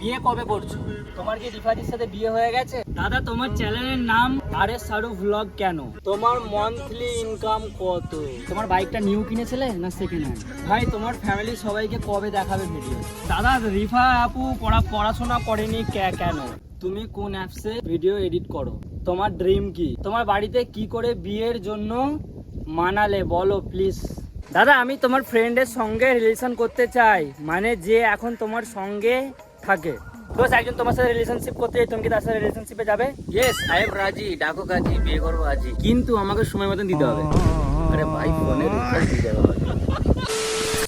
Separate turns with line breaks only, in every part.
বিয়ে কবে করছ? তোমার কি রিফাজির সাথে বিয়ে হয়ে গেছে? দাদা তোমার চ্যানেলের নাম আর এস শাহরুখ ভ্লগ কেন? তোমার মান্থলি ইনকাম কত? তোমার বাইকটা নিউ কিনেছিলে না সেকেন্ড হ্যান্ড ভাই তোমার ফ্যামিলি সবাইকে কবে দেখাবে ভিডিও দাদা রিফা আপু পড়া পড়াশোনা করেনি কেন? তুমি কোন অ্যাপসে ভিডিও এডিট করো? তোমার ড্রিম কি? তোমার বাড়িতে কি করে বিয়ের জন্য মানালে? বলো প্লিজ দাদা আমি তোমার ফ্রেন্ডের সঙ্গে রিলেশন করতে চাই। মানে যে এখন তোমার সঙ্গে থাকে। দোস্ত একজন তোমার সাথে রিলেশনশিপ করতে তুমি কি তার সাথে রিলেশনশিপে যাবে?
ইয়েস আই এম রাজি ডাকো কাজী বিয়ে করব আজই কিন্তু আমাকে সময় মতন দিতে হবে। আরে ভাই ফোনে রিচার্জ দিয়ে যাবে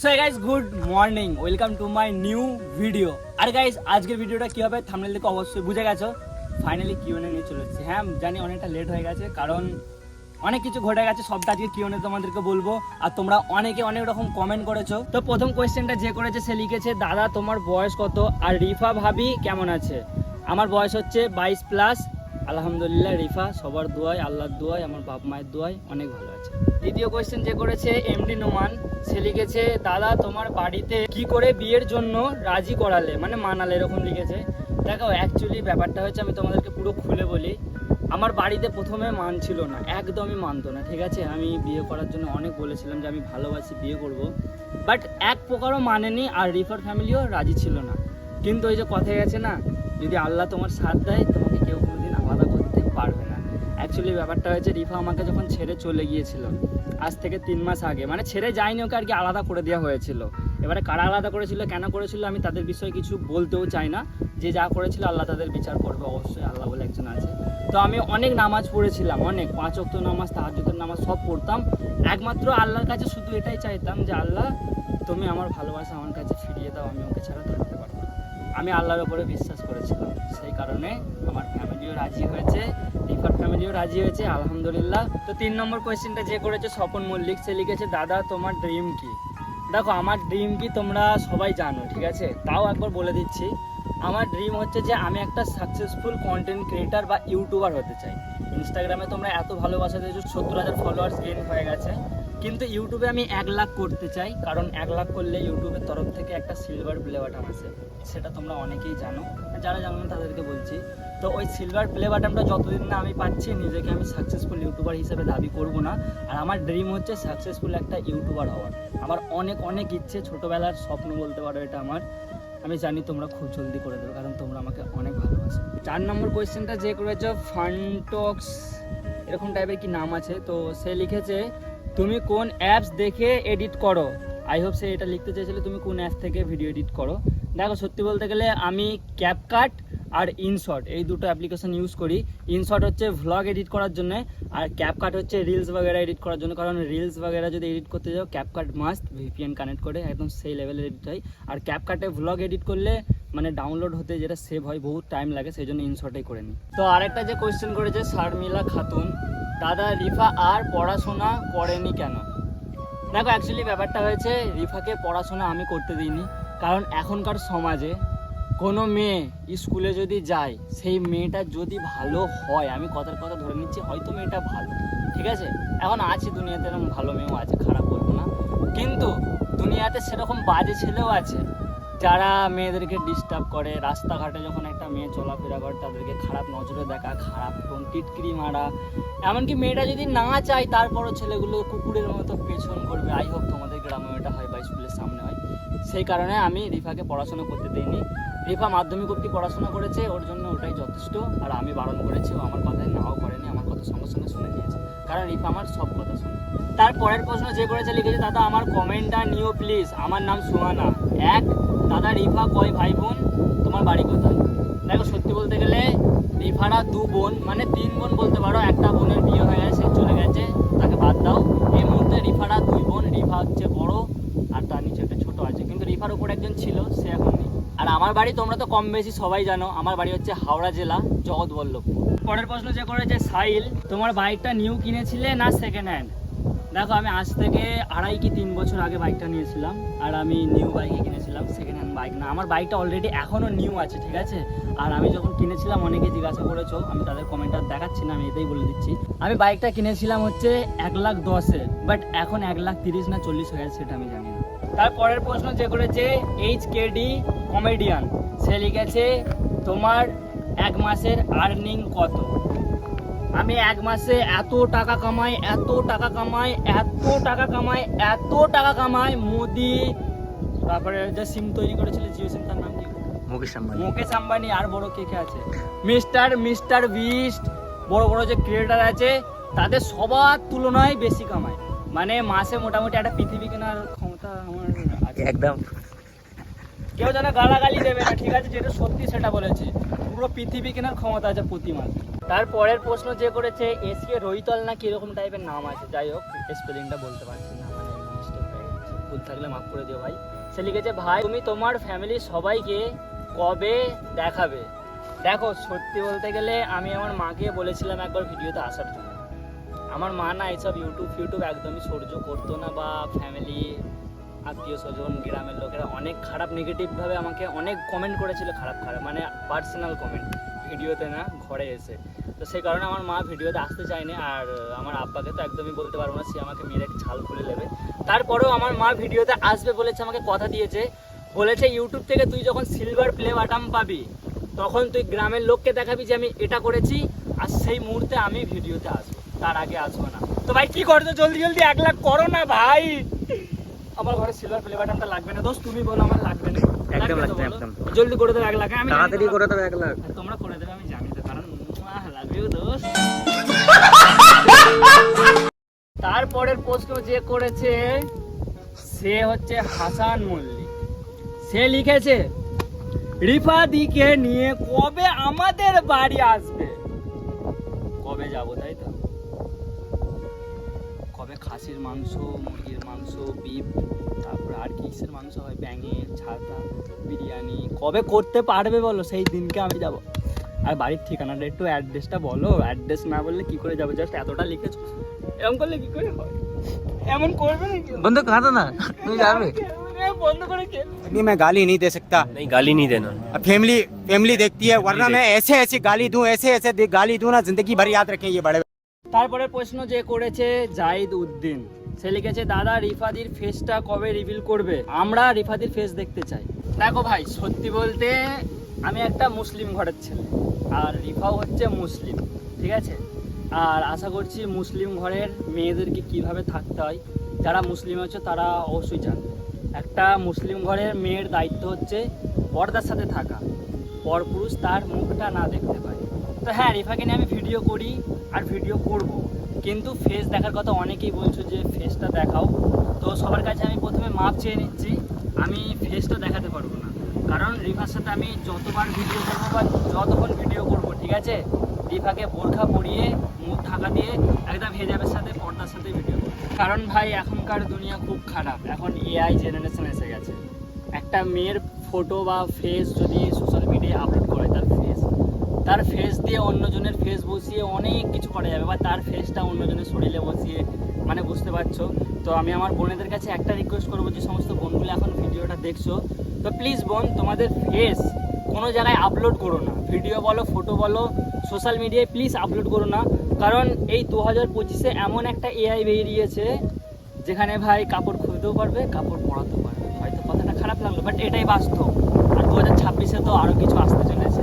so guys good morning welcome to my new video R guys আজকের ভিডিওটা কি হবে? থামনেল দেখে অবশ্যই বুঝে গেছো। ফাইনালি কিউনে নিয়ে চলে হ্যাঁ জানি অনেকটা লেট হয়ে গেছে কারণ অনেক কিছু ঘটে গেছে, সবটা আজকে কিউনে তোমাদেরকে বলব? আর তোমরা অনেকে অনেক রকম কমেন্ট করেছ। তো প্রথম কোয়েশ্চেনটা যে করেছে সে লিখেছে, দাদা, তোমার বয়স কত? আর রিফা ভাবি কেমন আছে? আমার বয়স হচ্ছে বাইশ প্লাস আলহামদুলিল্লাহ, রিফা, সবার দোয়াই আল্লাহর দোয়াই আমার বাপ মায়ের দোয়াই অনেক ভালো আছে। দ্বিতীয় কোয়েশ্চেন যে করেছে এমডি নোমান সে লিখেছে, দাদা, তোমার বাড়িতে কি করে বিয়ের জন্য রাজি করালে? মানে মানালে এরকম লিখেছে। দেখো অ্যাকচুয়ালি ব্যাপারটা হচ্ছে আমি তোমাদেরকে পুরো খুলে বলি। আমার বাড়িতে প্রথমে মানছিল না, একদমই মানতো না, ঠিক আছে? আমি বিয়ে করার জন্য অনেক বলেছিলাম যে আমি ভালোবাসি, বিয়ে করব। বাট এক প্রকারও মানেনি আর রিফার ফ্যামিলিও রাজি ছিল না। কিন্তু ওই যে কথায় গেছে না, যদি আল্লাহ তোমার সাথ দেয়, তোমাকে কেউ কোনোদিন আলাদা করতে পারবে না। অ্যাকচুয়ালি ব্যাপারটা হয়েছে, রিফা আমাকে যখন ছেড়ে চলে গিয়েছিল, আজ থেকে তিন মাস আগে মানে ছেড়ে যায়নি ওকে আর কি আলাদা করে দেওয়া হয়েছিল। এবারে কারা আলাদা করেছিল, কেন করেছিল, আমি তাদের বিষয়ে কিছু বলতেও চাই না। যে যা করেছিল আল্লাহ তাদের বিচার করবে, অবশ্যই আল্লাহ বলে একজন আছে। তো আমি অনেক নামাজ পড়েছিলাম, অনেক। পাঁচ অক্ত নামাজ তাহাজুদের নামাজ সব পড়তাম। একমাত্র আল্লাহর কাছে শুধু এটাই চাইতাম যে, আল্লাহ, তুমি আমার ভালোবাসা আমার কাছে ফিরিয়ে দাও, আমি ওকে ছাড়া থাকতে পারব আমি আল্লাহর ওপরে বিশ্বাস করেছিলাম। সেই কারণে আমার ফ্যামিলিও রাজি হয়েছে রিফার ফ্যামিলিও রাজি হয়েছে, আলহামদুলিল্লাহ। তো তিন নম্বর কোয়েশ্চেনটা যে করেছে স্বপন মল্লিক, সে লিখেছে, দাদা, তোমার ড্রিম কি? দেখো, আমার ড্রিম কি তোমরা সবাই জানো, ঠিক আছে? তাও একবার বলে দিচ্ছি। আমার ড্রিম হচ্ছে যে আমি একটা সাকসেসফুল কন্টেন্ট ক্রিয়েটার বা ইউটিউবার হতে চাই। ইনস্টাগ্রামে তোমরা এত ভালোবাসা দিয়েছ, সত্তর হাজার ফলোয়ার্স গেন হয়ে গেছে। কিন্তু ইউটিউবে আমি এক লাখ করতে চাই, কারণ এক লাখ করলে ইউটিউবের তরফ থেকে একটা সিলভার প্লে বাটন আছে। সেটা তোমরা অনেকেই জানো, যারা জানো না তাদেরকে বলছি। তো ওই সিলভার প্লে বাটনটা যতদিন না আমি পাচ্ছি, নিজেকে আমি সাকসেসফুল ইউটিউবার হিসেবে দাবি করব না। আর আমার ড্রিম হচ্ছে সাকসেসফুল একটা ইউটিউবার হওয়ার। আমার অনেক অনেক ইচ্ছে, ছোটোবেলার স্বপ্ন বলতে পারো এটা আমার। আমি জানি তোমরা খুব জলদি করে দেবে, কারণ তোমরা আমাকে অনেক ভালোবাসো। চার নম্বর কোয়েশ্চেনটা যে করেছ, ফান্টক্স, এরকম টাইপের কি নাম আছে? তো সে লিখেছে, তুমি কোন অ্যাপস দেখে এডিট করো? আই হোপ সে এটা লিখতে চাইছিলে তুমি কোন অ্যাপ থেকে ভিডিও এডিট করো? দেখো, সত্যি বলতে গেলে আমি ক্যাপকাট আর ইনশট এই দুটো অ্যাপ্লিকেশন ইউজ করি। ইনশট হচ্ছে ভ্লগ এডিট করার জন্য, আর ক্যাপকাট হচ্ছে রিলস বাগেরা এডিট করার জন্য। কারণ রিলস বাগেরা যদি এডিট করতে যাও ক্যাপকাট মাস্ট ভিপিএন কানেক্ট করে, একদম সেই লেভেলের এডিট হয়। আর ক্যাপকাটে ভ্লগ এডিট করলে মানে ডাউনলোড হতে যেটা সেভ হয়, বহুত টাইম লাগে, সেই জন্য ইনশটেই করে নিই তো আরেকটা যে কোয়েশ্চেন করেছে শারমিলা খাতুন দাদা রিফা আর পড়াশোনা করেনি কেন? দেখো অ্যাকচুয়ালি ব্যাপারটা হয়েছে, রিফাকে পড়াশোনা আমি করতে দিইনি। কারণ এখনকার সমাজে কোনো মেয়ে স্কুলে যদি যায়, সেই মেয়েটা যদি ভালো হয়, আমি কথার কথা ধরে নিচ্ছি, হয়তো মেয়েটা ভালো, ঠিক আছে? এখন আছে দুনিয়াতে, এরকম ভালো মেয়েও আছে, খারাপ বলব না। কিন্তু দুনিয়াতে সেরকম বাজে ছেলেও আছে, যারা মেয়েদেরকে ডিস্টার্ব করে। রাস্তাঘাটে যখন একটা মেয়ে চলাফেরা করে, তাদেরকে খারাপ নজরে দেখা, খারাপ কোন টিটকিরি মারা। এমনকি মেয়েটা যদি না চায়, তারপরও ছেলেগুলো কুকুরের মতো পেছন করবে। আই হোক তোমাদের গ্রামে এটা হয় বা স্কুলের সামনে হয়। সেই কারণে আমি রিফাকে পড়াশোনা করতে দিইনি। রিফা মাধ্যমিক অব্দি পড়াশোনা করেছে, ওর জন্য ওটাই যথেষ্ট। আর আমি বারণ করেছি, ও আমার কথায় নাও করেনি, আমার কথা সঙ্গে সঙ্গে শুনে নিয়েছে। কারণ রিফা আমার সব কথা শুনে। তার পরের প্রশ্ন যে করেছে লিখেছে, দাদা, আমার কমেন্টটা নিও প্লিজ আমার নাম সুহানা। এক, দাদা, রিফা কয় ভাই বোন তোমার বাড়ি কোথায়? দেখো, সত্যি বলতে গেলে রিফারা দু বোন মানে তিন বোন বলতে পারো, একটা বোনের বিয়ে হয়ে গেছে, চলে গেছে, তাকে বাদ দাও। এই মুহূর্তে রিফারা দুই বোন, রিফা হচ্ছে বড় আর তার নিচে একটা ছোট আছে। কিন্তু রিফার উপর একজন ছিল, সে এখন আমার বাড়ি তোমরা তো কম বেশি সবাই জানো, আমার বাড়ি হচ্ছে হাওড়া জেলা, জগৎবল্লভপুর। পরের প্রশ্ন যে করেছে সাইল তোমার বাইকটা নিউ কিনেছিলে না সেকেন্ড হ্যান্ড দেখো, আমি আজ থেকে আড়াই কি তিন বছর আগে বাইকটা নিয়েছিলাম, আর আমি নিউ বাইকে কিনেছিলাম সেকেন্ড হ্যান্ড বাইক না। আমার বাইকটা অলরেডি এখনও নিউ আছে, ঠিক আছে? আর আমি যখন কিনেছিলাম, অনেকে জিজ্ঞাসা করেছ, আমি তাদের কমেন্ট আর দেখাচ্ছি না, আমি এটাই বলে দিচ্ছি। আমি বাইকটা কিনেছিলাম হচ্ছে এক লাখ দশে বাট এখন এক লাখ তিরিশ না চল্লিশ হয়ে সেটা আমি জানি তারপরের প্রশ্ন যে করেছে এইচ কে ডি কমেডিয়ান সে লিখেছে তোমার এক মাসের আর্নিং কত? আমি এক মাসে এত টাকা কামাই এত টাকা কামাই এত টাকা কামাই এত টাকা কামাই মোদি। তারপরে যে সিম তৈরি করেছিল জিও সিম তার নাম কি?
মুকেশ আম্বানি।
মুকেশ আম্বানি আর বড় কে কে আছে? মিস্টার মিস্টার বিস্ট বড় বড় যে ক্রিয়েটার আছে তাদের সবার তুলনায় বেশি কামায়। মানে মাসে মোটামুটি একটা পৃথিবী কেনার
একদম।
কেউ যেন গালাগালি দেবে না, ঠিক আছে? যেটা সত্যি সেটা বলেছে। পুরো পৃথিবী কেনার ক্ষমতা আছে প্রতি মাসে তারপরের প্রশ্ন যে করেছে, এসকে রহিতল না কি এরকম টাইপের নাম আছে? যাই হোক স্পেলিংটা বলতে পারছি না মানে ভুল থাকলে মাফ করে দিও ভাই। সে লিখেছে, ভাই, তুমি তোমার ফ্যামিলির সবাইকে কবে দেখাবে? দেখো, সত্যি বলতে গেলে আমি আমার মাকে বলেছিলাম একবার ভিডিওতে আসার জন্য। আমার মা না এইসব ইউটিউব ফিউটিউব একদমই সহ্য করতো না বা ফ্যামিলি আত্মীয় স্বজন, গ্রামের লোকেরা অনেক খারাপ নেগেটিভভাবে আমাকে অনেক কমেন্ট করেছিল, খারাপ খারাপ মানে পার্সোনাল কমেন্ট ভিডিওতে না, ঘরে এসে। তো সেই কারণে আমার মা ভিডিওতে আসতে চায়নি, আর আমার আব্বাকে তো একদমই বলতে পারব না, সে আমাকে মেরে ছাল খুলে নেবে। তারপরেও আমার মা ভিডিওতে আসবে বলেছে, আমাকে কথা দিয়েছে। বলেছে ইউটিউব থেকে তুই যখন সিলভার প্লে বাটাম পাবি, তখন তুই গ্রামের লোককে দেখাবি যে আমি এটা করেছি, আর সেই মুহূর্তে আমি ভিডিওতে আসব, তার আগে আসব না। তো ভাই, কি করছ? জলদি জলদি, এক লাখ করো না ভাই। আমার ঘরে সিলভার প্লে বাটনটা লাগবে না। দোস্ত তুমি বলো আমার লাগবে না।
একদম
লাগবে?
একদম।
জলদি করে দেবে এক লাখ। আমি
তাড়াতাড়ি করে দেবে এক লাখ।
তোমরা করে দেবে আমি জানি তো কারণ লাভ ইউ দোস্ত। তারপরের প্রশ্ন যে করেছে সে হচ্ছে হাসান মল্লিক। সে লিখেছে রিফা দিকে নিয়ে কবে আমাদের বাড়ি আসবে? কবে যাব তাই তো? কবে খাসির মাংস মাংস বিফ তারপরে আর কিসের মাংস হয় ব্যাঙের ছাতা বিরিয়ানি কবে করতে পারবে বলো সেই দিনকে আমি যাব আর বাড়ির ঠিকানাটা একটু অ্যাড্রেসটা বলো অ্যাড্রেস না বললে কি করে যাবো জাস্ট এতটা লিখেছো এমন করলে কি করে হয় এমন করবে নাকি
বন্ধু কাঁদো না তুমি যাবে
বন্ধ করে কে
नहीं मैं गाली नहीं दे सकता
नहीं गाली नहीं देना
अब फैमिली फैमिली देखती है वरना मैं ऐसे ऐसे गाली दूं ऐसे ऐसे दे- गाली दूं ना जिंदगी भर याद रखें ये बड़े
তারপরে প্রশ্ন যে করেছে জাহিদ উদ্দিন সে লিখেছে, দাদা, রিফাদির ফেসটা কবে রিভিল করবে? আমরা রিফাদির ফেস দেখতে চাই। দেখো ভাই, সত্যি বলতে আমি একটা মুসলিম ঘরের ছেলে, আর রিফাও হচ্ছে মুসলিম, ঠিক আছে? আর আশা করছি মুসলিম ঘরের মেয়েদেরকে কীভাবে থাকতে হয়, যারা মুসলিম হচ্ছে তারা অবশ্যই জানবে। একটা মুসলিম ঘরের মেয়ের দায়িত্ব হচ্ছে পর্দার সাথে থাকা, পরপুরুষ তার মুখটা না দেখতে পারে তো হ্যাঁ রিফাকে নিয়ে আমি ভিডিও করি, আর ভিডিও করব। কিন্তু ফেস দেখার কথা অনেকেই বলছো যে ফেসটা দেখাও। তো সবার কাছে আমি প্রথমে মাপ চেয়ে নিচ্ছি, আমি ফেসটা দেখাতে পারব না। কারণ রিফার সাথে আমি যতবার ভিডিও করব বা যতক্ষণ ভিডিও করব, ঠিক আছে? রিফাকে বোরখা পরিয়ে, মুখ ঢাকা দিয়ে একদম হেজাবের সাথে, পর্দার সাথে ভিডিও কারণ ভাই, এখনকার দুনিয়া খুব খারাপ। এখন এআই জেনারেশন এসে গেছে। একটা মেয়ের ফটো বা ফেস যদি সোশ্যাল মিডিয়ায় আপলোড তার ফেস দিয়ে অন্যজনের ফেস বসিয়ে অনেক কিছু করা যাবে, বা তার ফেসটা অন্যজনের শরীরে বসিয়ে মানে বুঝতে পারছ? তো আমি আমার বোনেদের কাছে একটা রিকোয়েস্ট করব যে সমস্ত বোনগুলো এখন ভিডিওটা দেখছ, তো প্লিজ বোন, তোমাদের ফেস কোনো জায়গায় আপলোড করো না। ভিডিও বলো ফটো বলো সোশ্যাল মিডিয়ায় প্লিজ আপলোড করো না। কারণ এই দু হাজার পঁচিশে এমন একটা এআই বেরিয়েছে, যেখানে ভাই কাপড় খুলতেও পারবে, কাপড় পরাতেও পারবে। হয়তো কথাটা খারাপ লাগল বাট এটাই বাস্তব। আর দু হাজার ছাব্বিশে তো আরও কিছু আসতে চলেছে।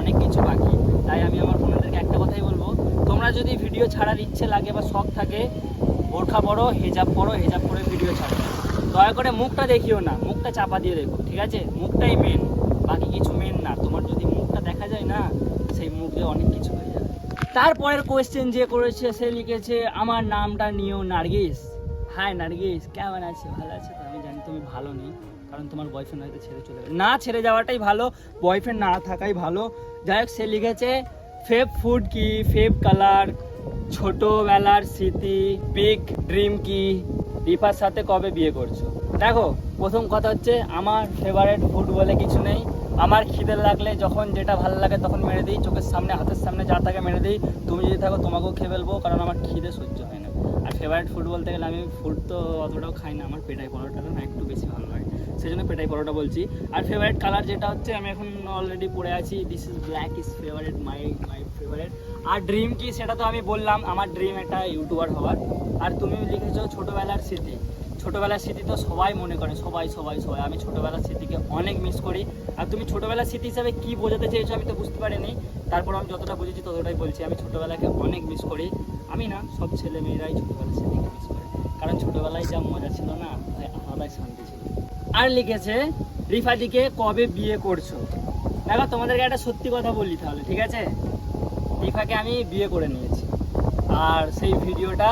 অনেক কিছু বাকি। তাই আমি আমার বোনেদেরকে একটা কথাই বলব, তোমরা যদি ভিডিও ছাড়ার ইচ্ছে লাগে বা শখ থাকে, বোরখা পড়ো হেজাব পরো, হেজাব পরে ভিডিও ছাড়ো। দয়া করে মুখটা দেখিও না, মুখটা চাপা দিয়ে দেখো ঠিক আছে? মুখটাই মেন বাকি কিছু মেন না। তোমার যদি মুখটা দেখা যায় না, সেই মুখ দিয়ে অনেক কিছু হয়ে যাবে। তারপরের কোয়েশ্চেন যে করেছে, সে লিখেছে, আমার নামটা নিও নার্গিস। হাই নার্গিস, কেমন আছে? ভালো আছে আমি জানি তুমি ভালো নেই। কারণ তোমার বয়ফ্রেন্ড হয়তো ছেড়ে চলে গেছে। না ছেড়ে যাওয়াটাই ভালো বয়ফ্রেন্ড না থাকাই ভালো। যাই হোক, সে লিখেছে ফেভ ফুড কি? ফেভ কালার ছোটবেলার স্মৃতি বিগ ড্রিম কি? রিফার সাথে কবে বিয়ে করছ? দেখো, প্রথম কথা হচ্ছে, আমার ফেভারিট ফুড বলে কিছু নেই। আমার খিদে লাগলে যখন যেটা ভালো লাগে তখন মেরে দিই, চোখের সামনে, হাতের সামনে যা থাকে মেরে দিই। তুমি যদি থাকো, তোমাকেও খেয়ে ফেলব, কারণ আমার খিদে সহ্য হয় না। আর ফেভারিট ফুড বলতে গেলে আমি ফুড তো অতটাও খাই না, আমার পেটাই পরোটাটা না একটু বেশি ভালো লাগে। সেই জন্য পেটাই পরোটা বলছি। আর ফেভারিট কালার যেটা হচ্ছে, আমি এখন অলরেডি পড়ে আছি। This is black is favourite my my favourite R dream কি সেটা তো আমি বললাম, আমার ড্রিম একটা ইউটিউবার হওয়ার। আর তুমি লিখেছো ছোটোবেলার স্মৃতি। ছোটোবেলার স্মৃতি তো সবাই মনে করে, সবাই সবাই সবাই। আমি ছোটোবেলার স্মৃতিকে অনেক মিস করি। আর তুমি ছোটোবেলার স্মৃতি হিসাবে কি বোঝাতে চেয়েছো আমি তো বুঝতে পারিনি। তারপর আমি যতটা বুঝেছি ততটাই বলছি। আমি ছোটবেলাকে অনেক মিস করি। আমি না, সব ছেলে মেয়েরাই ছোটবেলার স্মৃতিকে মিস করে। কারণ ছোটোবেলায় যা মজা ছিল না আলাদাই শান্তি ছিল। আর লিখেছে রিফাদিকে কবে বিয়ে করছ? দেখো, তোমাদেরকে একটা সত্যি কথা বলি তাহলে ঠিক আছে? রিফাকে আমি বিয়ে করে নিয়েছি। আর সেই ভিডিওটা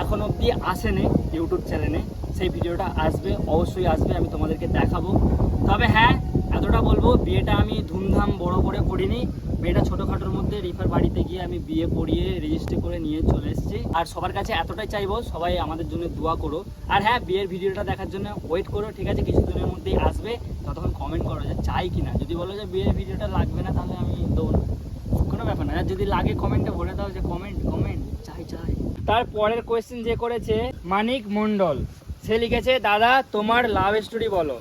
এখন অবধি আসেনি ইউটিউব চ্যানেলে। সেই ভিডিওটা আসবে, অবশ্যই আসবে, আমি তোমাদেরকে দেখাবো। তবে হ্যাঁ এতটা বলব, বিয়েটা আমি ধুমধাম বড় করে করিনি। বিয়েটা ছোটোখাটোর মধ্যে রিফার বাড়িতে গিয়ে আমি বিয়ে পড়িয়ে রেজিস্ট্রি করে নিয়ে চলে এসেছি। আর সবার কাছে এতটাই চাইব, সবাই আমাদের জন্য দোয়া করো। আর হ্যাঁ বিয়ের ভিডিওটা দেখার জন্য ওয়েট করো, ঠিক আছে? কিছুদিনের মধ্যেই আসবে। ততক্ষণ কমেন্ট করো যে চাই কিনা। যদি বলো যে বিয়ের ভিডিওটা লাগবে না, তাহলে আমি দেবো না। কোনো ব্যাপার না। যদি লাগে কমেন্টে বলে দাও যে কমেন্ট কমেন্ট চাই চাই। তারপরের কোয়েশ্চেন যে করেছে, মানিক মন্ডল সে লিখেছে, দাদা, তোমার লাভ স্টোরি বলো।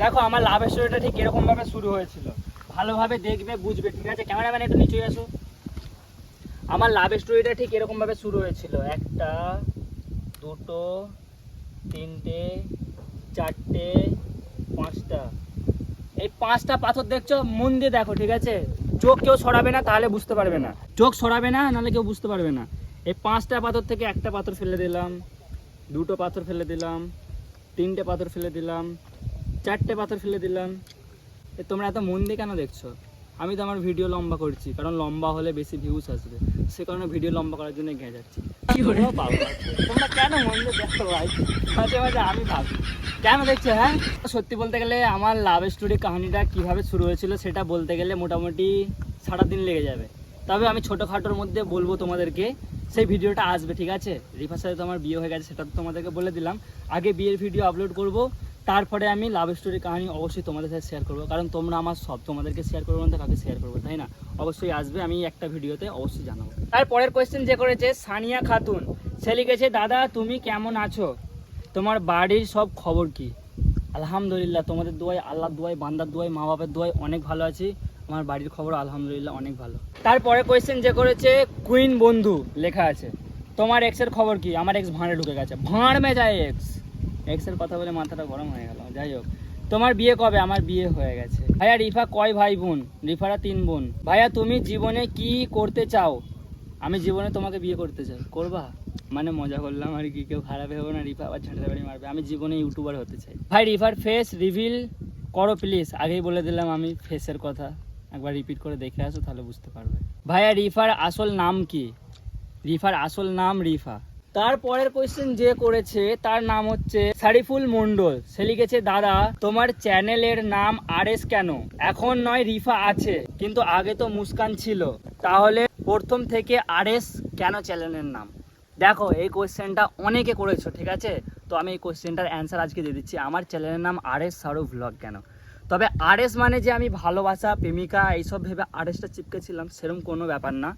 দেখো, আমার লাভ স্টোরিটা ঠিক এরকম ভাবে শুরু হয়েছিল। ভালোভাবে দেখবে, বুঝবে, ঠিক আছে? ক্যামেরাম্যান, একটু নিচে আসো। আমার লাভ স্টোরিটা ঠিক এরকম ভাবে শুরু হয়েছিল। একটা, দুটো, তিনটে, চারটে, পাঁচটা। এই পাঁচটা পাথর দেখছ? মন দিয়ে দেখো, ঠিক আছে? চোখ কেউ সরাবে না, তাহলে বুঝতে পারবে না। চোখ সরাবে না, নাহলে কেউ বুঝতে পারবে না। এই পাঁচটা পাথর থেকে একটা পাথর ফেলে দিলাম, দুটো পাথর ফেলে দিলাম, তিনটে পাথর ফেলে দিলাম, চারটে পাথর ফেলে দিলাম তোমরা এত মন দিয়ে কেন দেখছ? আমি তো আমার ভিডিও লম্বা করছি কারণ লম্বা হলে বেশি ভিউজ আসবে। সে কারণে ভিডিও লম্বা করার জন্য গিয়ে যাচ্ছি। তোমরা কেন মন দিয়ে দেখো ভাই? মাঝে মাঝে আমি ভাবি কেন দেখছ হ্যাঁ? সত্যি বলতে গেলে আমার লাভ স্টোরি কাহিনীটা কীভাবে শুরু হয়েছিল সেটা বলতে গেলে মোটামুটি সারাদিন লেগে যাবে। তবে আমি ছোটোখাটোর মধ্যে বলব তোমাদেরকে সেই ভিডিওটা আসবে ঠিক আছে? রিফার সাথে তো আমার বিয়ে হয়ে গেছে সেটা তো তোমাদেরকে বলে দিলাম। আগে বিয়ের ভিডিও আপলোড করব তারপরে আমি লাভ স্টোরি কাহিনী অবশ্যই তোমাদের সাথে শেয়ার করব। কারণ তোমরা আমার সব তোমাদেরকে শেয়ার করব না কাকে শেয়ার করব, তাই না? অবশ্যই আসবে, আমি একটা ভিডিওতে অবশ্যই জানাব। তারপরের কোয়েশ্চেন যে করেছে, সানিয়া খাতুন। সে লিখেছে, দাদা, তুমি কেমন আছো? তোমার বাড়ির সব খবর কি? আলহামদুলিল্লাহ, তোমাদের দোয়াই আল্লাহর দোয়াই বান্দার দোয়াই মা বাবার দোয়াই অনেক ভালো আছি। আমার বাড়ির খবর আলহামদুলিল্লাহ অনেক ভালো। তারপরে কোয়েশ্চেন যে করেছে, কুইন বন্ধু লেখা আছে। তোমার এক্সের খবর কি? আমার এক্স ভাঁড়ে ঢুকে গেছে। ভাঁড় মে যায় এক্স এক্সের কথা বলে মাথাটা গরম হয়ে গেল। যাই হোক, তোমার বিয়ে কবে? আমার বিয়ে হয়ে গেছে। ভাইয়া, রিফা কয় ভাই বোন? রিফারা তিন বোন। ভাইয়া, তুমি জীবনে কি করতে চাও? আমি জীবনে তোমাকে বিয়ে করতে চাই। করবা? মানে মজা করলাম আর কি। কেউ খারাপ ভেবো না, রিফা আবার ঝাঁটা বাড়ি মারবে। আমি জীবনে ইউটিউবার হতে চাই। ভাই, রিফার ফেস রিভিল করো প্লিজ আগেই বলে দিলাম আমি ফেসের কথা। একবার রিপিট করে দেখে আসো, তাহলে বুঝতে পারবে। ভাইয়া, রিফার আসল নাম কি? রিফার আসল নাম রিফা। তারপরের কোয়েশ্চেন যে করেছে, তার নাম হচ্ছে সারিফুল মন্ডল সে লিখেছে, দাদা, তোমার চ্যানেলের নাম আর এস কেন? এখন নয়, রিফা আছে, কিন্তু আগে তো মুস্কান ছিল। তাহলে প্রথম থেকে আর এস কেন চ্যানেলের নাম? দেখো, এই কোয়েশ্চেনটা অনেকে করেছ, ঠিক আছে? তো আমি এই কোয়েশ্চেনটার অ্যান্সার আজকে দিয়ে দিচ্ছি। আমার চ্যানেলের নাম আর এস সারু ভ্লগ কেন? তবে আরএস মানে যে আমি ভালোবাসা, প্রেমিকা, এইসব ভেবে আরএসটা চিপকেছিলাম সেরকম কোনো ব্যাপার না।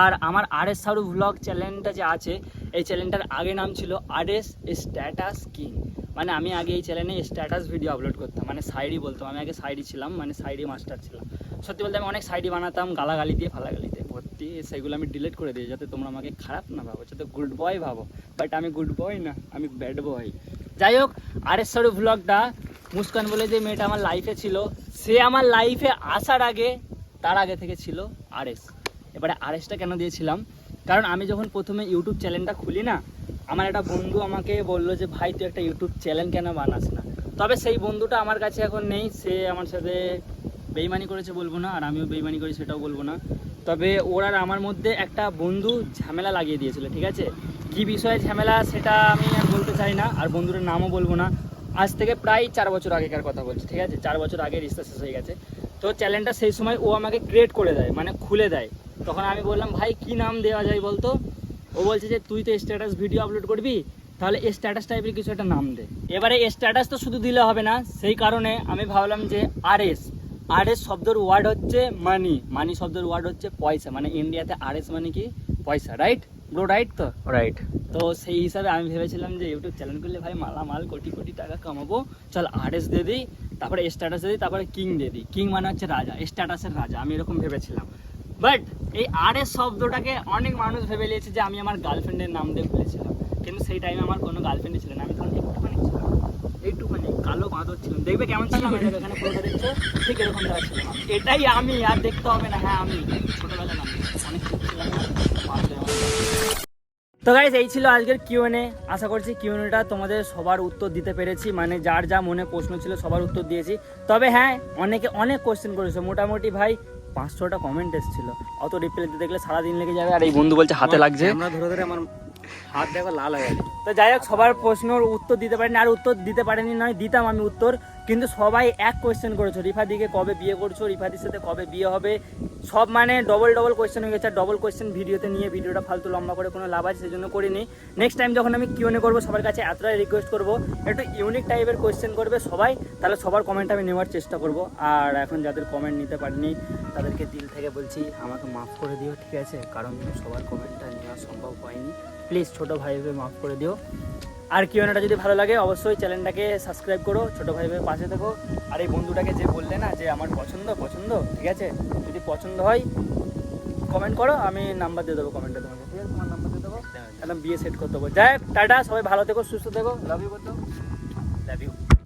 আর আমার আরএস সারু ভ্লগ চ্যানেলটা যে আছে, এই চ্যানেলটার আগে নাম ছিল আরএস স্ট্যাটাস কিং। মানে আমি আগে এই চ্যানেলে স্ট্যাটাস ভিডিও আপলোড করতাম মানে সাইডি বলতাম আমি আগে সাইডি ছিলাম মানে সাইডি মাস্টার ছিলাম। সত্যি বলতে আমি অনেক সাইডি বানাতাম, গালাগালি দিয়ে ফালাগালি দিয়ে ভর্তি, সেগুলো আমি ডিলিট করে দিই, যাতে তোমরা আমাকে খারাপ না ভাবো, যাতে গুড বয় ভাবো। বাট আমি গুড বয় না, আমি ব্যাড বয় যাই হোক, আরএস সারু ভ্লগটা মুস্কান বলে যে মেয়েটা আমার লাইফে ছিল, সে আমার লাইফে আসার আগে তার আগে থেকে ছিল আরএস এবারে আরএসটা কেন দিয়েছিলাম? কারণ আমি যখন প্রথমে ইউটিউব চ্যানেলটা খুলি না, আমার একটা বন্ধু আমাকে বলল যে, ভাই, তুই একটা ইউটিউব চ্যানেল কেন বানাস না? তবে সেই বন্ধুটা আমার কাছে এখন নেই, সে আমার সাথে বেইমানি করেছে বলব না, আর আমিও বেইমানি করি সেটাও বলব না। তবে ওর আর আমার মধ্যে একটা বন্ধু ঝামেলা লাগিয়ে দিয়েছিল, ঠিক আছে? কি বিষয়ে ঝামেলা সেটা আমি আর বলতে চাই না, আর বন্ধুটার নামও বলব না। আজ থেকে প্রায় চার বছর আগেকার কথা বলছি, ঠিক আছে? চার বছর আগে রিস্তা শেষ হয়ে গেছে। তো চ্যানেলটা সেই সময় ও আমাকে ক্রিয়েট করে দেয় মানে খুলে দেয়। তখন আমি বললাম, ভাই, কি নাম দেওয়া যায় বলতো? ও বলছে যে, তুই তো স্ট্যাটাস ভিডিও আপলোড করবি, তাহলে স্ট্যাটাস টাইপের কিছু একটা নাম দে। এবারে স্ট্যাটাস তো শুধু দিলে হবে না, সেই কারণে আমি ভাবলাম যে আরএস আরএস শব্দের ওয়ার্ড হচ্ছে মানি মানি শব্দের ওয়ার্ড হচ্ছে পয়সা মানে ইন্ডিয়াতে আরএস মানে কি? পয়সা রাইট ব্লো রাইট তো?
রাইট
তো সেই হিসাবে আমি ভেবেছিলাম যে ইউটিউব চ্যানেল করলে ভাই মালামাল কোটি কোটি টাকা কামাবো। চল আর্টিস্ট দিয়ে দিই তারপরে স্ট্যাটাস দিয়ে দিই তারপরে কিং দিয়ে দিই। কিং মানে হচ্ছে রাজা স্ট্যাটাসের রাজা আমি এরকম ভেবেছিলাম। বাট এই আরএস শব্দটাকে অনেক মানুষ ভেবে নিয়েছে যে আমি আমার গার্লফ্রেন্ডের নাম দিয়ে খুলেছিলাম। কিন্তু সেই টাইমে আমার কোনো গার্লফ্রেন্ডই ছিল না আমি তখন একটুখানি ছিলাম। একটুখানি কালো বাঁদর ছিলাম। দেখবে কেমন ছিলাম এখানে ফটো দেখছ ঠিক এরকম ছিলাম এটাই আমি আর দেখতে হবে না। হ্যাঁ আমি ছোটোবেলা নাম অনেক ছিলাম। তো গাইজ এই ছিল আজকের কিউএনএ আশা করছি কিউএনএটা তোমাদের সবার উত্তর দিতে পেরেছি। মানে যার যা মনে প্রশ্ন ছিল সবার উত্তর দিয়েছি। তবে হ্যাঁ অনেকে অনেক কোশ্চেন করেছে। মোটামুটি ভাই পাঁচশোটা কমেন্ট এসেছিল। অত রিপ্লাই দিতে দেখলে সারাদিন লেগে যাবে। আর এই বন্ধু বলছে হাতে লাগছে।
আমরা ধরে ধরে আমার হাত দেখো লাল হয়ে গেছে।
তো যাই হোক সবার প্রশ্নর উত্তর দিতে পারেনি। আর উত্তর দিতে পারেনি নয় দিতাম আমি উত্তর। কিন্তু সবাই এক কোয়েশ্চেন করেছ। রিফাদিকে কবে বিয়ে করছ রিফাদির সাথে কবে বিয়ে হবে, সব মানে ডবল ডবল কোয়েশ্চেন হয়ে গেছে। আর ডবল কোয়েশ্চেন ভিডিওতে নিয়ে ভিডিওটা ফালতু লম্বা করে কোনো লাভ আছে সেজন্য করিনি। নেক্সট টাইম যখন আমি কিউনে করব, সবার কাছে এতটাই রিকোয়েস্ট করব, একটু ইউনিক টাইপের কোয়েশ্চেন করবে সবাই, তাহলে সবার কমেন্ট আমি নেওয়ার চেষ্টা করব। আর এখন যাদের কমেন্ট নিতে পারিনি, তাদেরকে দিল থেকে বলছি, আমাকে মাফ করে দিও, ঠিক আছে? কারণ সবার কমেন্টটা নেওয়া সম্ভব হয়নি। প্লিজ ছোটো ভাই মাফ করে দিও। আর কিউএনটা যদি ভালো লাগে অবশ্যই চ্যানেলটাকে সাবস্ক্রাইব করো ছোটো ভাই ভাই পাশে থেকো। আর এই বন্ধুটাকে যে বললে না যে আমার পছন্দ পছন্দ ঠিক আছে? যদি পছন্দ হয় কমেন্ট করো আমি নাম্বার দিয়ে দেবো কমেন্টে তোমাকে ঠিক আছে? তোমার নাম্বার দিয়ে দেবো। একদম বিয়ে সেট করে দেবো। যাই টাটা সবাই ভালো থেকো সুস্থ থেকো লাভ ইউ করতো লাভ ইউ